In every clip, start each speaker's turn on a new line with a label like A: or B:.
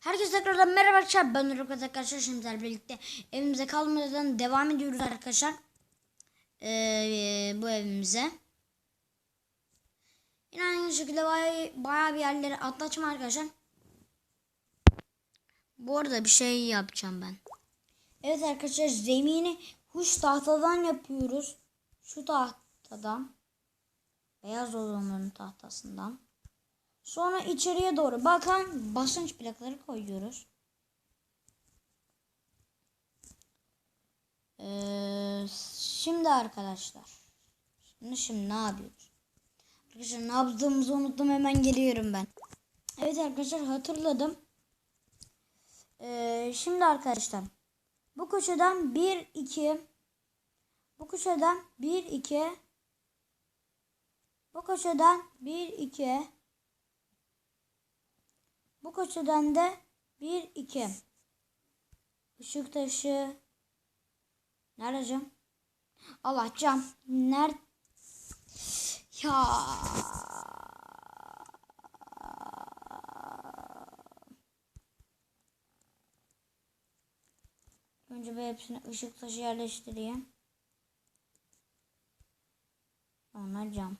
A: Herkese tekrardan merhaba arkadaşlar. Ben Rukat arkadaşlar. Şimdi birlikte evimize kalmadan devam ediyoruz arkadaşlar. Ee, bu evimize. Yine aynı şekilde bayağı, bayağı bir yerlere atlatacağım arkadaşlar. Bu arada bir şey yapacağım ben. Evet arkadaşlar zemini huş tahtadan yapıyoruz. Şu tahtadan. Beyaz olanların tahtasından. Sonra içeriye doğru bakan basınç plakaları koyuyoruz. Ee, şimdi arkadaşlar. Şimdi, şimdi ne yapıyoruz? Arkadaşlar ne yaptığımızı unuttum hemen geliyorum ben. Evet arkadaşlar hatırladım. Ee, şimdi arkadaşlar. Bu köşeden 1 2 bu köşeden 1 2 bu köşeden 1 2 bu köşeden de 1 2 Işık taşı Nerede cam? Allah cam. Nerede? Ya. Önce bir hepsine ışık taşı yerleştireyim. Sonra cam.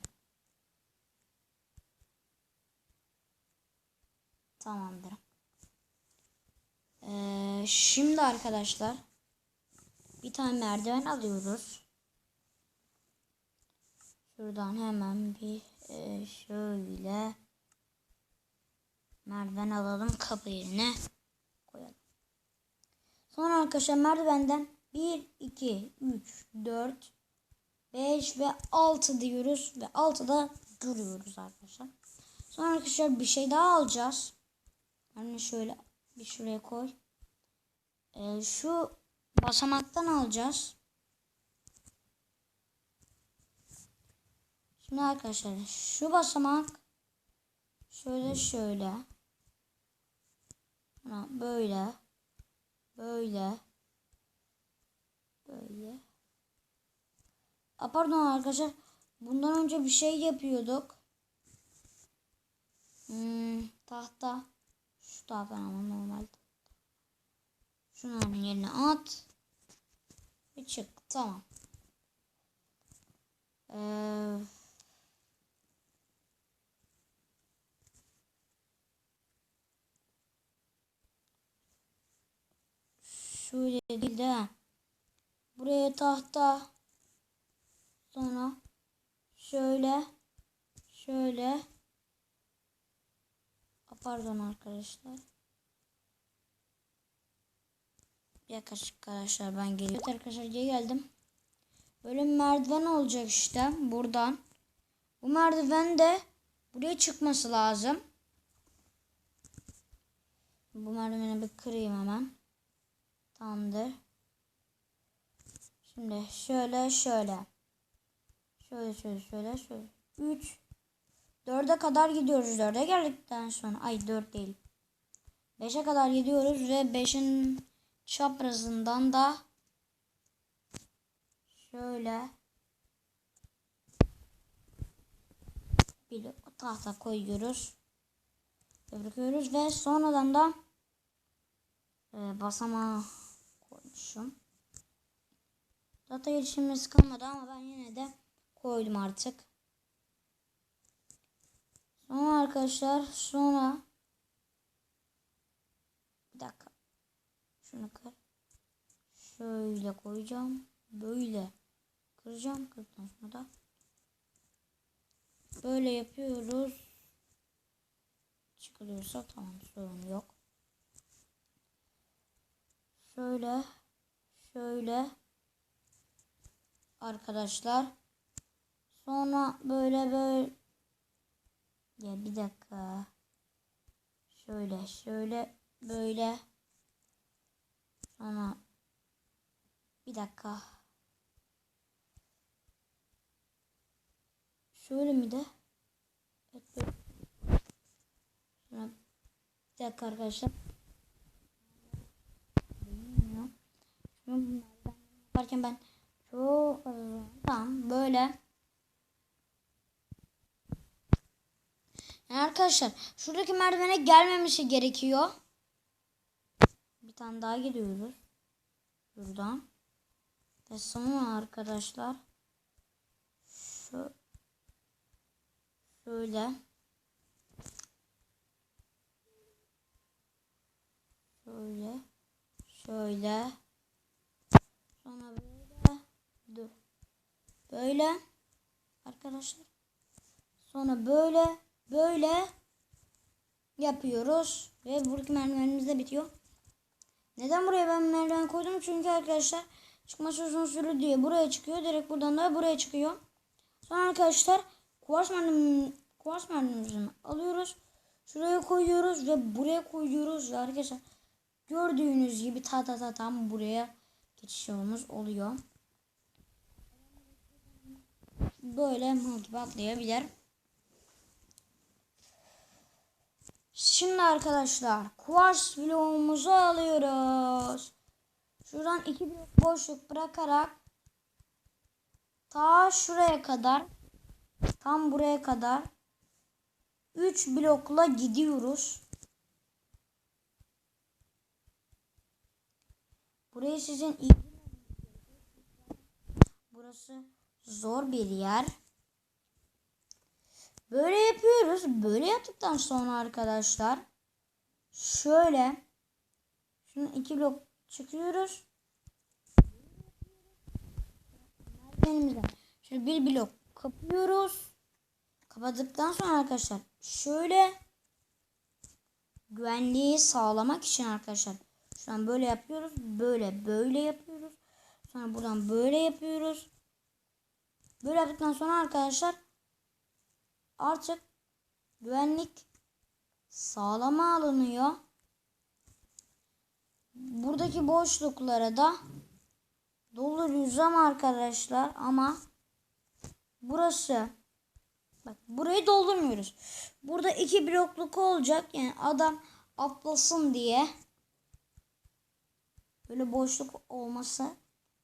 A: Tamamdır. Ee, şimdi arkadaşlar bir tane merdiven alıyoruz. Şuradan hemen bir e, şöyle merdiven alalım kapı yerine koyalım. Sonra arkadaşlar merdivenden 1, 2, 3, 4, 5 ve 6 diyoruz ve 6'da duruyoruz arkadaşlar. Sonra arkadaşlar bir şey daha alacağız. Yani şöyle bir şuraya koy. Ee, şu basamaktan alacağız. Şimdi arkadaşlar şu basamak şöyle şöyle böyle böyle böyle A, pardon arkadaşlar bundan önce bir şey yapıyorduk. Hmm, tahta şu tahta ama normal Şunların yerine at. Ve çık. Tamam. Ee, şöyle değil de buraya tahta sonra şöyle şöyle pardon arkadaşlar Yaklaşık arkadaşlar ben geliyorum. Evet arkadaşlar geri geldim. Böyle merdiven olacak işte buradan. Bu merdiven de buraya çıkması lazım. Bu merdiveni bir kırayım hemen. Tamamdır. Şimdi şöyle şöyle. Şöyle şöyle şöyle şöyle. 3 4'e kadar gidiyoruz. 4'e geldikten sonra ay 4 değil. 5'e kadar gidiyoruz ve 5'in çaprazından da şöyle bir tahta koyuyoruz. Bırakıyoruz ve sonradan da e, basamağı koymuşum. Data erişimimiz kalmadı ama ben yine de koydum artık. Sonra arkadaşlar sonra bir dakika şunu kır. Şöyle koyacağım. Böyle kıracağım. Kırdıktan sonra da böyle yapıyoruz. Çıkılıyorsa tamam sorun yok. Şöyle şöyle arkadaşlar. Sonra böyle böyle ya bir dakika. Şöyle şöyle böyle Sonra bir dakika. Şöyle mi de? Evet. Sonra bir dakika arkadaşlar. Bilmiyorum. Şunu yaparken ben tamam böyle. Yani arkadaşlar şuradaki merdivene gelmemesi gerekiyor. Tane daha gidiyoruz. Buradan. Ve sonra arkadaşlar şu şöyle. Şöyle şöyle. Sonra böyle. Dur. Böyle. Arkadaşlar. Sonra böyle böyle yapıyoruz. Ve buradaki merdivenimiz de bitiyor. Neden buraya ben merdiven koydum? Çünkü arkadaşlar çıkması uzun sürü diye buraya çıkıyor. Direkt buradan da buraya çıkıyor. Sonra arkadaşlar kuvars merdiven kuvars merdivenimizi alıyoruz. Şuraya koyuyoruz ve buraya koyuyoruz. Ve arkadaşlar gördüğünüz gibi ta ta ta tam buraya geçiş yolumuz oluyor. Böyle mal gibi atlayabilir. Şimdi arkadaşlar kuvars bloğumuzu alıyoruz. Şuradan iki blok boşluk bırakarak ta şuraya kadar tam buraya kadar 3 blokla gidiyoruz. Burayı sizin iyi Burası zor bir yer. Böyle yapıyoruz. Böyle yaptıktan sonra arkadaşlar şöyle şunu iki blok çıkıyoruz. Elimizden şöyle bir blok kapıyoruz. Kapadıktan sonra arkadaşlar şöyle güvenliği sağlamak için arkadaşlar şu an böyle yapıyoruz. Böyle böyle yapıyoruz. Sonra buradan böyle yapıyoruz. Böyle yaptıktan sonra arkadaşlar artık güvenlik sağlama alınıyor. Buradaki boşluklara da dolduruyoruz arkadaşlar ama burası bak burayı doldurmuyoruz. Burada iki blokluk olacak yani adam atlasın diye böyle boşluk olması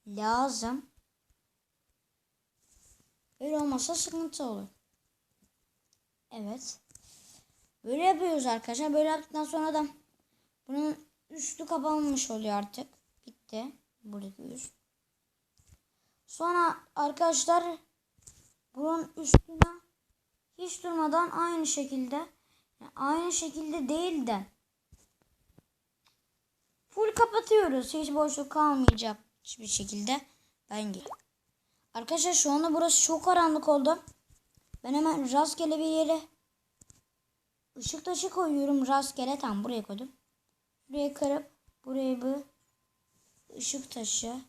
A: lazım. Öyle olmazsa sıkıntı olur. Evet. Böyle yapıyoruz arkadaşlar. Böyle yaptıktan sonra da bunun üstü kapanmış oluyor artık. Bitti. Buradaki üst. Sonra arkadaşlar bunun üstüne hiç durmadan aynı şekilde yani aynı şekilde değil de full kapatıyoruz. Hiç boşluk kalmayacak hiçbir şekilde. Bence. Arkadaşlar şu anda burası çok karanlık oldu. Ben hemen rastgele bir yere ışık taşı koyuyorum. Rastgele tam buraya koydum. Buraya kırıp buraya bir ışık taşı.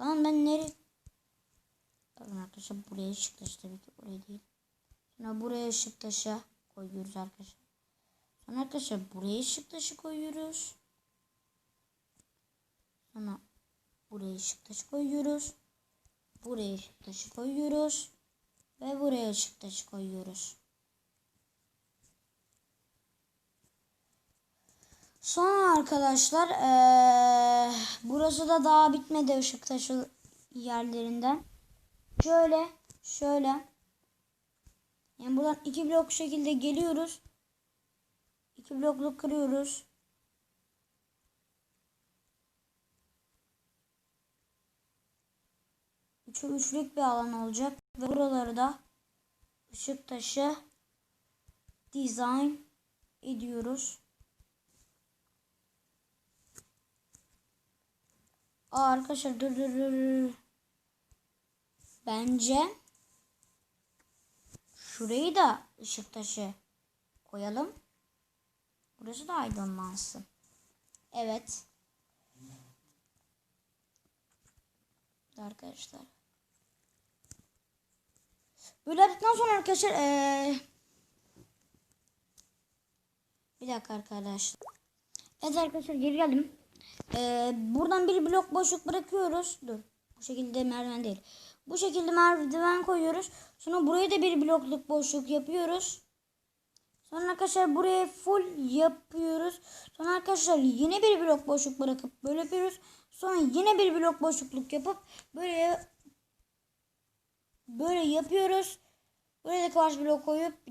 A: Lan ben nereye? Bakın arkadaşlar buraya ışık taşı tabii ki buraya değil. Sonra buraya ışık taşı koyuyoruz arkadaşlar. Sonra arkadaşlar buraya ışık taşı koyuyoruz. Sonra buraya ışık taşı koyuyoruz. Buraya ışık taşı koyuyoruz. Ve buraya ışık taşı koyuyoruz. Sonra arkadaşlar ee, burası da daha bitmedi ışık taşı yerlerinden. Şöyle şöyle yani buradan iki blok şekilde geliyoruz. İki bloklu kırıyoruz. Üçlük bir alan olacak. Ve buraları da ışık taşı design ediyoruz. Aa, arkadaşlar dur dur dur. Bence şurayı da ışık taşı koyalım. Burası da aydınlansın. Evet. Arkadaşlar. Böyle yaptıktan sonra arkadaşlar ee... bir dakika arkadaşlar. Evet arkadaşlar geri geldim. Ee, buradan bir blok boşluk bırakıyoruz. Dur. Bu şekilde merdiven değil. Bu şekilde merdiven koyuyoruz. Sonra buraya da bir blokluk boşluk yapıyoruz. Sonra arkadaşlar buraya full yapıyoruz. Sonra arkadaşlar yine bir blok boşluk bırakıp böyle yapıyoruz. Sonra yine bir blok boşlukluk yapıp böyle böyle yapıyoruz. Buraya da kuvars blok koyup